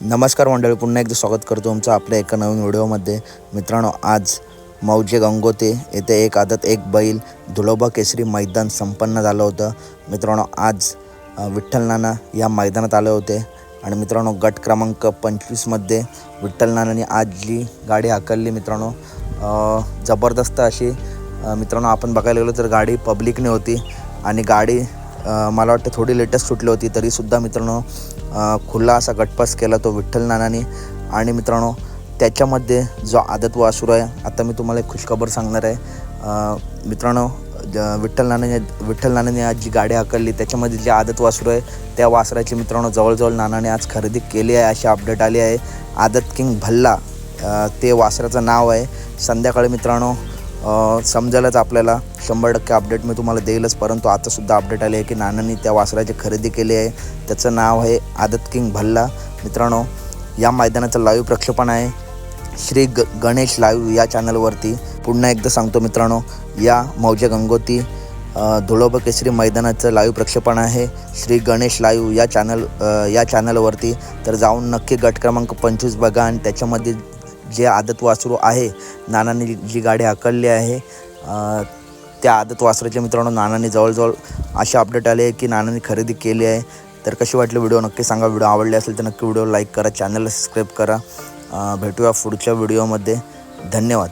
नमस्कार मंडळी पुन्हा एकदा स्वागत करतो तुमचं आपल्या एका नवीन व्हिडिओमध्ये. मित्रांनो आज मौजे गंगोते येथे एक आदत एक बैल धुळोबा केसरी मैदान संपन्न झालं होतं. मित्रांनो आज विठ्ठल नाना या मैदानात आले होते. आणि मित्रांनो गट क्रमांक पंचवीसमध्ये विठ्ठल नानांनी आज जी गाडी हाकलली. मित्रांनो जबरदस्त अशी मित्रांनो आपण बघायला गेलो तर गाडी पब्लिकने होती. आणि गाडी मला वाटतं थोडी लेटेस्ट सुटली होती तरीसुद्धा मित्रांनो खुला असा गटपास केला तो विठ्ठल नानानी. आणि मित्रांनो त्याच्यामध्ये जो आदत वासुर आहे आता मी तुम्हाला एक खुशखबर सांगणार आहे. मित्रांनो ज- विठ्ठल नानाने विठ्ठल नानाने आज जी गाडी हाकलली त्याच्यामध्ये जे आदत वासरू आहे त्या वासराची मित्रांनो जवळजवळ नानाने आज खरेदी केली आहे अशी अपडेट आली आहे. आदत किंग भल्ला ते वासराचं नाव आहे. संध्याकाळी मित्रांनो समजेलच आपल्याला. शंभर टक्के अपडेट मी तुम्हाला देईलच परंतु आतासुद्धा अपडेट आले आहे की नानांनी त्या वासराची खरेदी केली आहे. त्याचं नाव आहे आदत किंग भल्ला. मित्रांनो या मैदानाचं लाईव्ह प्रक्षेपण आहे. श्री ग गणेश लाईव्ह या चॅनलवरती पुन्हा एकदा सांगतो मित्रांनो या मौजे गंगोती धुळोब धुळोबा केसरी मैदानाचं लाईव्ह प्रक्षेपण आहे. श्री गणेश लाईव्ह या चॅनल या चॅनलवरती तर जाऊन नक्की गट क्रमांक पंचवीस बघा आणि त्याच्यामध्ये जे आदत वासरू आहे नानांनी जी- गाडी हाकलली आहे त्या आदत वासराच्या मित्रांनो नानांनी जवळजवळ असे अपडेट आले आहे की नानांनी खरेदी केली आहे. तर कशी वाटली व्हिडिओ नक्की सांगा. व्हिडिओ आवडले असेल तर नक्की व्हिडिओ लाईक करा चॅनलला सबस्क्राईब करा. भेटूया पुढच्या व्हिडिओमध्ये धन्यवाद.